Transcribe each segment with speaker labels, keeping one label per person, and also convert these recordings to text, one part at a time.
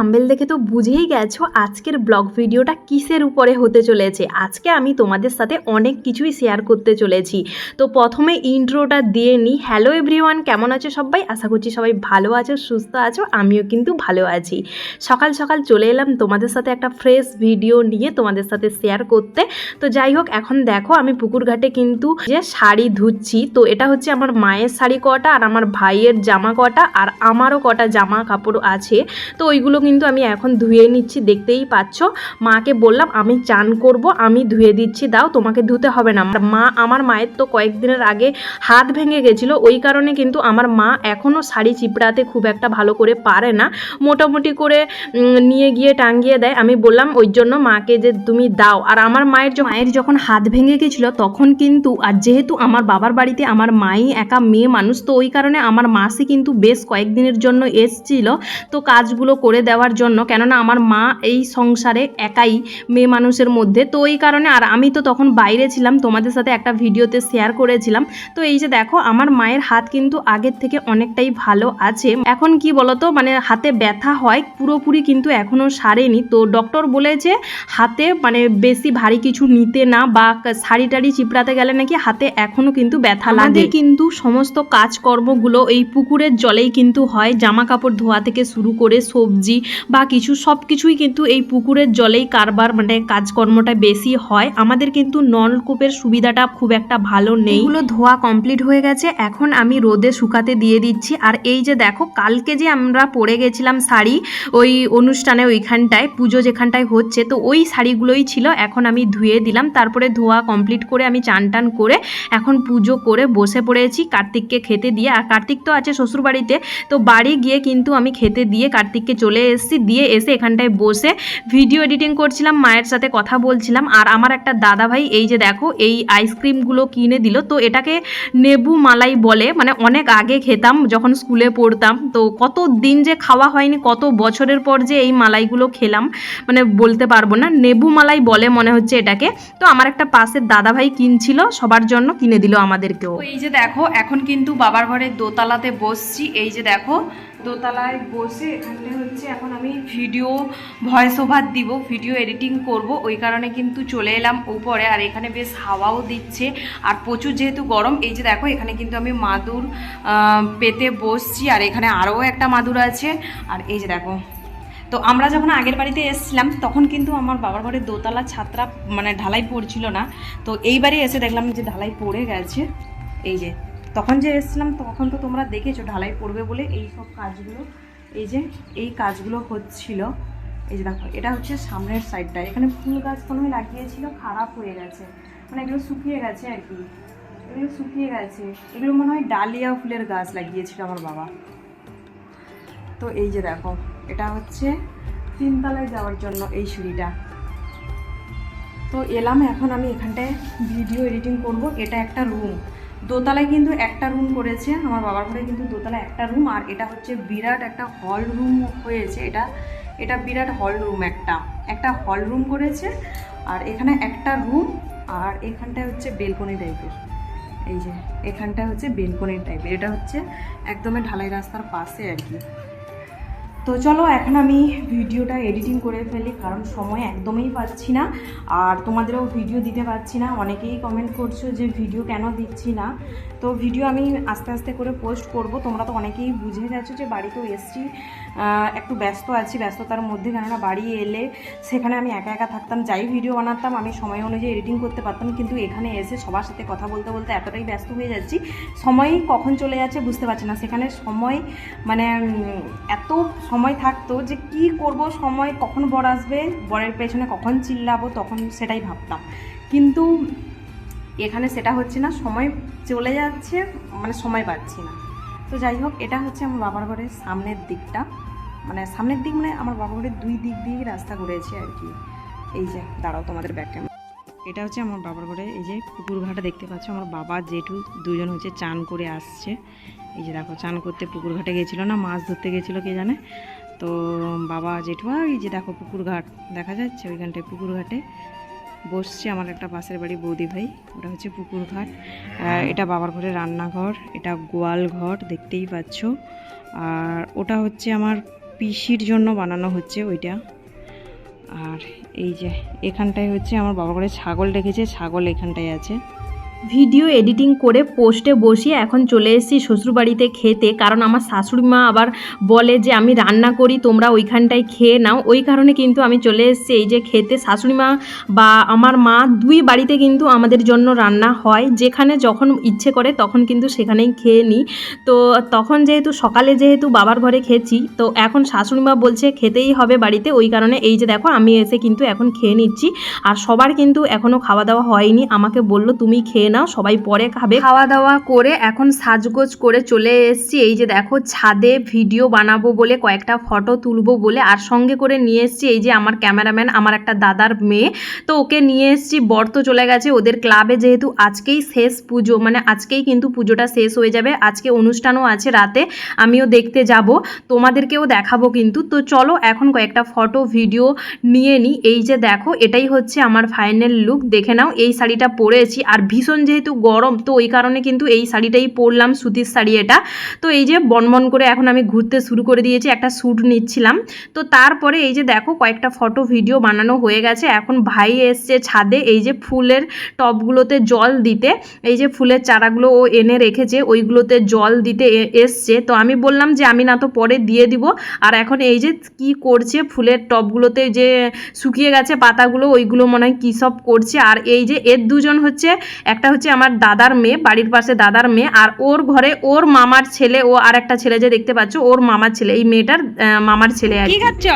Speaker 1: Thumbnail দেখে তো বুঝেই গেছো আজকের ব্লগ ভিডিওটা কিসের উপরে হতে চলেছে। আজকে আমি তোমাদের সাথে অনেক কিছুই শেয়ার করতে চলেছি। তো প্রথমে ইন্ট্রোটা দিয়ে নিই হ্যালো এভরিওয়ান কেমন আছো সবাই? আশা করছি সবাই ভালো আছো, সুস্থ আছো, আমিও কিন্তু ভালো আছি। সকাল সকাল চলে এলাম তোমাদের সাথে একটা ফ্রেশ ভিডিও নিয়ে তোমাদের সাথে শেয়ার করতে। তো যাই হোক, এখন দেখো আমি পুকুর ঘাটে কিন্তু যে শাড়ি ধুচ্ছি, তো এটা হচ্ছে আমার মায়ের শাড়ি কটা আর আমার ভাইয়ের জামা কটা আর আমারও কটা জামা কাপড় আছে। তো ওইগুলো কিন্তু আমি এখন ধুয়ে নিচ্ছি, দেখতেই পাচ্ছ? মাকে বললাম, আমি চান করব, আমি ধুয়ে দিচ্ছি, দাও, তোমাকে ধুতে হবে না। মা, আমার মায়ের তো কয়েকদিনের আগে হাত ভেঙে গেছিল, ওই কারণে কিন্তু আমার মা এখনও শাড়ি চিপড়াতে খুব একটা ভালো করে পারে না। মোটামুটি করে নিয়ে গিয়ে টাঙ্গিয়ে দেয়। আমি বললাম, ওই জন্য মাকে যে তুমি দাও। আর আমার মায়ের মায়ের যখন হাত ভেঙে গেছিল, তখন কিন্তু, আর যেহেতু আমার বাবার বাড়িতে আমার মাই একা মেয়ে মানুষ, তো ওই কারণে আমার মাসি কিন্তু বেশ কয়েকদিনের জন্য এসছিল, তো কাজগুলো করে দেওয়ার জন্য, কেননা আমার মা এই সংসারে একাই মেয়ে মানুষের মধ্যে। তো ওই কারণে, আর আমি তো তখন বাইরে ছিলাম, তোমাদের সাথে একটা ভিডিওতে শেয়ার করেছিলাম। তো এই যে দেখো, আমার মায়ের হাত কিন্তু আগের থেকে অনেকটাই ভালো আছে। এখন কি বলতো মানে হাতে ব্যথা হয়, পুরোপুরি কিন্তু এখনও সারেনি। তো ডক্টর বলেছে, হাতে মানে বেশি ভারী কিছু নিতে না বা শাড়ি টাড়ি চিপড়াতে গেলে নাকি হাতে এখনও কিন্তু ব্যথা লাগে। কিন্তু সমস্ত কাজকর্মগুলো এই পুকুরের জলেই কিন্তু হয়। জামা কাপড় ধোয়া থেকে শুরু করে সবজি বা কিছু, সব কিছুই কিন্তু এই পুকুরের জলেই কারবার মানে কাজকর্মটা বেশি হয়। আমাদের কিন্তু নলকূপের সুবিধাটা খুব একটা ভালো নেই। এগুলো ধোয়া কমপ্লিট হয়ে গেছে। এখন আমি রোদে শুকাতে দিয়ে দিচ্ছি। আর এই যে দেখো, কালকে যে আমরা পরে গেছিলাম শাড়ি, ওই অনুষ্ঠানে ওইখানটায়, পুজো যেখানটায় হচ্ছে, তো ওই শাড়িগুলোই ছিল। এখন আমি ধুয়ে দিলাম। তারপরে ধোয়া কমপ্লিট করে আমি চান টান করে এখন পুজো করে বসে পড়েছি কার্তিককে খেতে দিয়ে। আর কার্তিক তো আছে শ্বশুরবাড়িতে, তো বাড়ি গিয়ে কিন্তু আমি খেতে দিয়ে কার্তিককে চলে এসেছি, দিয়ে এসে এখানটায় বসে ভিডিও এডিটিং করছিলাম, মায়ের সাথে কথা বলছিলাম। আর আমার একটা দাদা ভাই এই যে দেখো, এই আইসক্রিমগুলো কিনে দিল। তো এটাকে নেবু মালাই বলে মানে অনেক আগে খেতাম, যখন স্কুলে পড়তাম। তো কত দিন যে খাওয়া হয়নি, কত বছরের পর যে এই মালাইগুলো খেলাম মানে বলতে পারব না। নেবু মালাই বলে মনে হচ্ছে এটাকে। তো আমার একটা পাশের দাদা ভাই কিনছিল, সবার জন্য কিনে দিল আমাদেরকেও। এই যে দেখো, এখন কিন্তু বাবার ঘরের দোতলাতে বসছি। এই যে দেখো দোতলায় বসে এখানটা হচ্ছে এখন আমি ভিডিও ভয়েস ওভার দিব ভিডিও এডিটিং করব, ওই কারণে কিন্তু চলে এলাম উপরে। আর এখানে বেশ হাওয়াও দিচ্ছে, আর প্রচুর যেহেতু গরম, এই যে দেখো এখানে কিন্তু আমি মাদুর পেতে বসছি, আর এখানে আরও একটা মাদুর আছে। আর এই যে দেখো, তো আমরা যখন আগের বাড়িতে এসেছিলাম, তখন কিন্তু আমার বাবার ঘরে দোতলা ছাত্রা মানে ঢালাই পড়ছিল না। তো এইবারই এসে দেখলাম যে ঢালাই পড়ে গেছে। এই যে তখন যে এসেছিলাম, তখন তো তোমরা দেখেছ, ঢালাই পড়বে বলে এই সব কাজগুলো, এই যে এই কাজগুলো হচ্ছিল। এই যে দেখো, এটা হচ্ছে সামনের সাইডটা এখানে ফুল গাছ কোনো লাগিয়েছিল, খারাপ হয়ে গেছে। মানে এগুলো শুকিয়ে গেছে আর কি। এগুলো শুকিয়ে গেছে। এগুলো মনে হয় ডালিয়া ফুলের গাছ লাগিয়েছিল আমার বাবা। তো এই যে দেখো, এটা হচ্ছে তিনতলায় যাওয়ার জন্য এই সিঁড়িটা। তো এলাম, এখন আমি এখানটায় ভিডিও এডিটিং করব। এটা একটা রুম দোতলায় কিন্তু একটা রুম করেছে, আমার বাবার ঘরে কিন্তু দোতলায় একটা রুম আর এটা হচ্ছে বিরাট একটা হল রুম হয়েছে। এটা এটা বিরাট হল রুম একটা। একটা হল রুম করেছে, আর এখানে একটা রুম আর এখানটায় হচ্ছে বেলকনি টাইপের এই যে, এখানটায় হচ্ছে বেলকনি টাইপের এটা হচ্ছে একদমই ঢালাই রাস্তার পাশে আর কি। তো চলো, এখন আমি ভিডিওটা এডিটিং করে ফেলি, কারণ সময় একদমই পাচ্ছি না। আর তোমাদেরও ভিডিও দিতে পারছি না। অনেকেই কমেন্ট করছ যে, ভিডিও কেন দিচ্ছি না? তো ভিডিও আমি আস্তে আস্তে করে পোস্ট করব। তোমরা তো অনেকেই বুঝে গেছো যে, বাড়িতেও এসছি। একটু ব্যস্ত আছি, ব্যস্ততার মধ্যে, কেননা বাড়ি এলে সেখানে আমি একা একা থাকতাম, যাই ভিডিও বানাতাম, আমি সময় অনুযায়ী এডিটিং করতে পারতাম, কিন্তু এখানে এসে সবার সাথে কথা বলতে বলতে এতটাই ব্যস্ত হয়ে যাচ্ছি। সময় কখন চলে যাচ্ছে বুঝতে পারছি না। সেখানে সময় মানে এত সময় থাকতো যে কি করব, সময় কখন বর আসবে, বরের পেছনে কখন চিল্লাবো, তখন সেটাই ভাবতাম। কিন্তু এখানে সেটা হচ্ছে না, সময় চলে যাচ্ছে মানে সময় পাচ্ছি না। তো যাই হোক, এটা হচ্ছে আমার বাবার ঘরের সামনের দিকটা। মানে সামনের দিক মানে আমার বাবার ঘরের দুই দিক দিয়ে রাস্তা ঘুরেছে আর কি। এই যে, দাঁড়াও তোমাদের ব্যাগ ক্যামেরা এটা হচ্ছে আমার বাবার ঘরে, এই যে পুকুর ঘাটে দেখতে পাচ্ছ, আমার বাবা জেঠু দুজন হচ্ছে চান করে আসছে। এই যে দেখো, চান করতে পুকুর ঘাটে গেছিল না, মাছ ধরতে গেছিল কে জানে। তো বাবা জেঠু আর এই যে দেখো পুকুর ঘাট, দেখা যাচ্ছে ওইখানটায় পুকুর ঘাটে বসছে আমার একটা পাশের বাড়ি বৌদি ভাই, ওটা হচ্ছে পুকুর ঘাট। এটা বাবার ঘরে রান্নাঘর, এটা গোয়াল ঘর, দেখতেই পাচ্ছ। আর ওটা হচ্ছে আমার
Speaker 2: পিসির জন্য বানানো হচ্ছে ওইটা। আর এই যে এখানটায় হচ্ছে আমার বাবা করে ছাগল রেখেছে ছাগল এখানটায় আছে।
Speaker 1: ভিডিও এডিটিং করে পোস্টে বসিয়ে এখন চলে এসেছি শ্বশুরবাড়িতে খেতে। কারণ আমার শাশুড়ি মা আবার বলে যে, আমি রান্না করি, তোমরা ওইখানটায় খেয়ে নাও। ওই কারণে কিন্তু আমি চলে এসেছি এই যে খেতে। শাশুড়ি মা বা আমার মা দুই বাড়িতে কিন্তু আমাদের জন্য রান্না হয়। যেখানে যখন ইচ্ছে করে তখন কিন্তু সেখানেই খেয়ে নিই। তো তখন যেহেতু সকালে যেহেতু বাবার ঘরে খেয়েছি, তো এখন শাশুড়ি মা বলছে খেতেই হবে বাড়িতে। ওই কারণে এই যে দেখো, আমি এসে কিন্তু এখন খেয়ে নিচ্ছি। আর সবার কিন্তু এখনও খাওয়া দাওয়া হয়নি। আমাকে বলল, তুমি খেয়ে নাও সবাই পরে খাবে। খাওয়া দাওয়া করে এখন সাজগোজ করে চলে এসেছি। এই যে দেখো, ছাদে ভিডিও বানাবো বলে কয়েকটা ফটো তুলবো বলে আর সঙ্গে করে নিয়ে এসেছি এই যে আমার ক্যামেরাম্যান, আমার একটা দাদার মেয়ে। তো ওকে নিয়ে এসেছি, বর তো চলে গেছে, ওদের ক্লাবে যেহেতু আজকেই শেষ পুজো মানে আজকেই কিন্তু পুজোটা শেষ হয়ে যাবে। আজকে অনুষ্ঠানও আছে রাতে, আমিও দেখতে যাব, তোমাদেরকেও দেখাবো কিন্তু। তো চলো এখন কয়েকটা ফটো, ভিডিও নিয়ে নিই এই যে দেখো, এটাই হচ্ছে আমার ফাইনাল লুক দেখে নাও, এই শাড়িটা পরেছি। আর ভীষণ যেহেতু গরম, তো ওই কারণে কিন্তু এই শাড়িটাই পরলাম, সুতির শাড়ি এটা। তো এই যে বনবন করে এখন আমি ঘুরতে শুরু করে দিয়েছি, একটা শ্যুট নিচ্ছিলাম। তো তারপরে এই যে দেখো কয়েকটা ফটো, ভিডিও বানানো হয়ে গেছে। এখন ভাই এসছে ছাদে এই যে ফুলের টবগুলোতে জল দিতে। এই যে ফুলের চারাগুলো ও এনে রেখেছে, ওইগুলোতে জল দিতে এসছে। তো আমি বললাম যে আমি না তো পরে দিয়ে দিব। আর এখন এই যে কি করছে, ফুলের টবগুলোতে যে শুকিয়ে গেছে পাতাগুলো, ওইগুলো মনে হয় কী সব করছে। আর এই যে এর দুজন হচ্ছে একটা হচ্ছে আমার দাদার মেয়ে বাড়ির পাশে দাদার মেয়ে আর ওর ঘরে ওর মামার ছেলে ও আর একটা ছেলে যে দেখতে পাচ্ছ ওর মামার ছেলে এই মেয়েটার মামার ছেলে আর
Speaker 2: কি। খাচ্ছ?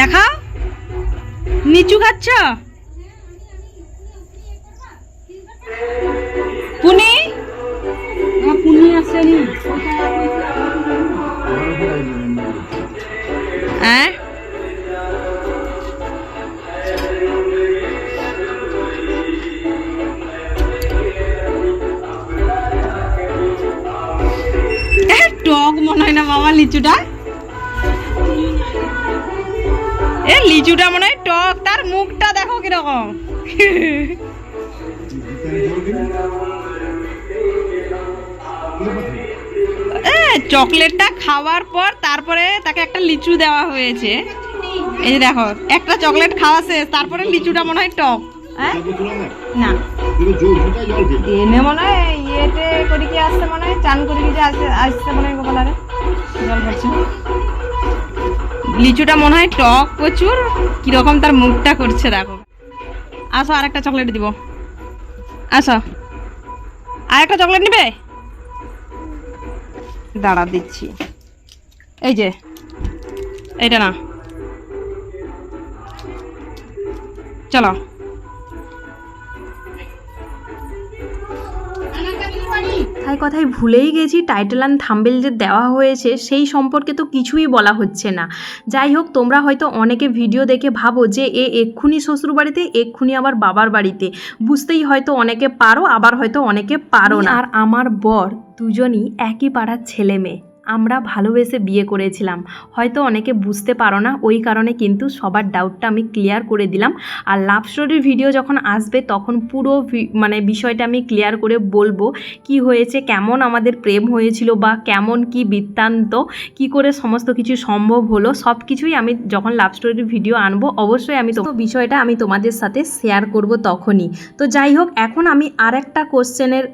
Speaker 2: দেখা। নিচু খাচ্ছ? পুনি? পুনি আসেনি। হ্যাঁ? লিচুটা? এ, লিচুটা মনে হয় টক তার মুখটা দেখো কীরকম। চকলেটটা খাওয়ার পর তারপরে তাকে একটা লিচু দেওয়া হয়েছে। এই যে দেখো, একটা চকলেট খাওয়া শেষ, তারপরে লিচুটা মনে হয় টক। হ্যাঁ? না। এনে মনে হয়, ইয়েতে করি কি আসছে মনে হয়, চান করি কি আসছে আসছে মনে হয় গোপালারে লিচুটা মনে হয় টক প্রচুর কীরকম তার মুখটা করছে দেখো। আসো আর একটা চকলেট দিব। আসো। আর একটা চকলেট নিবে? দাঁড়া, দিচ্ছি। এই যে, এইটা না চলো।
Speaker 1: তাই কথায় ভুলেই গেছি। টাইটেল অ্যান্ড থাম্বেল যে দেওয়া হয়েছে, সেই সম্পর্কে তো কিছুই বলা হচ্ছে না। যাই হোক, তোমরা হয়তো অনেকে ভিডিও দেখে ভাবো যে, এ এক্ষুনি শ্বশুরবাড়িতে, এক্ষুনি আবার বাবার বাড়িতে। বুঝতেই হয়তো অনেকে পারো, আবার হয়তো অনেকে পারো না। আর আমার বর দুজনই একই পাড়ার ছেলে মেয়ে। আমরা ভালোবেসে বিয়ে করেছিলাম। হয়তো অনেকে বুঝতে পারো না, ওই কারণে কিন্তু সবার ডাউটটা আমি ক্লিয়ার করে দিলাম। আর লাভ স্টোরির ভিডিও যখন আসবে, তখন পুরো মানে বিষয়টা আমি ক্লিয়ার করে বলব কি হয়েছে, কেমন আমাদের প্রেম হয়েছিল বা কেমন কি বৃত্তান্ত, কি করে সমস্ত কিছু সম্ভব হলো সব কিছুই আমি যখন লাভ স্টোরির ভিডিও আনব, অবশ্যই আমি তো বিষয়টা আমি তোমাদের সাথে শেয়ার করব তখনই। তো যাই হোক, এখন আমি আর একটা কোশ্চেনের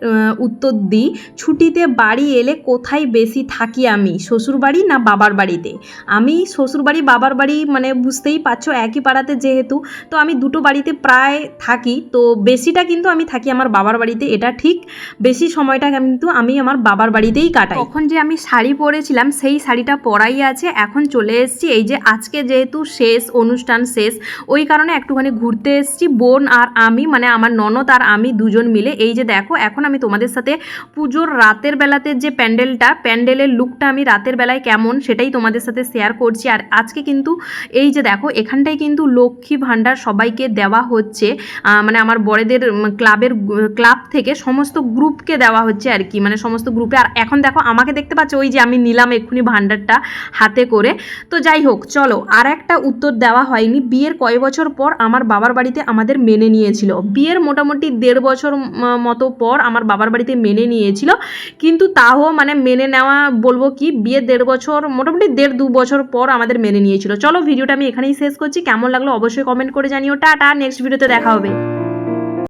Speaker 1: উত্তর দিই। ছুটিতে বাড়ি এলে কোথায় বেশি থাকি? আমি? শ্বশুরবাড়ি না বাবার বাড়িতে? আমি শ্বশুরবাড়ি, বাবার বাড়ি মানে বুঝতেই পারছ একই পাড়াতে যেহেতু, তো আমি দুটো বাড়িতে প্রায় থাকি। তো বেশিটা কিন্তু আমি থাকি আমার বাবার বাড়িতে, এটা ঠিক। বেশি সময়টা কিন্তু আমি আমার বাবার বাড়িতেই কাটাই। তখন যে আমি শাড়ি পরেছিলাম, সেই শাড়িটা পরাই আছে। এখন চলে এসেছি, এই যে আজকে যেহেতু শেষ, অনুষ্ঠান শেষ, ওই কারণে একটুখানি ঘুরতে এসেছি। বোন আর আমি মানে আমার ননদ আর আমি দুজন মিলে। এই যে দেখো, এখন আমি তোমাদের সাথে পুজোর রাতের বেলাতে যে প্যান্ডেলটা, প্যান্ডেলের লুকটা আমি রাতের বেলায় কেমন সেটাই তোমাদের সাথে শেয়ার করছি। আর আজকে কিন্তু এই যে দেখো, এখানটায় কিন্তু লক্ষ্মী ভাণ্ডার সবাইকে দেওয়া হচ্ছে। মানে আমার বড়দের ক্লাবের ক্লাব থেকে সমস্ত গ্রুপকে দেওয়া হচ্ছে আর কি মানে সমস্ত গ্রুপে আর এখন দেখো, আমাকে দেখতে পাচ্ছ, ওই যে আমি নিলাম এক্ষুনি ভাণ্ডারটা হাতে করে। তো যাই হোক, চলো, আর একটা উত্তর দেওয়া হয়নি। বিয়ের কয় বছর পর আমার বাবার বাড়িতে আমাদের মেনে নিয়েছিল। বিয়ের মোটামুটি দেড় বছর মতো পর আমার বাবার বাড়িতে মেনে নিয়েছিল। কিন্তু তাও মানে মেনে নেওয়া বলব বলব কি, বিয়ে দেড় বছর, মোটামুটি দেড় দু বছর পর আমাদের মেনে নিয়েছিল। চলো ভিডিওটা আমি এখানেই শেষ করছি। কেমন লাগল অবশ্যই কমেন্ট করে জানিও। টাটা নেক্সট ভিডিওতে দেখা হবে।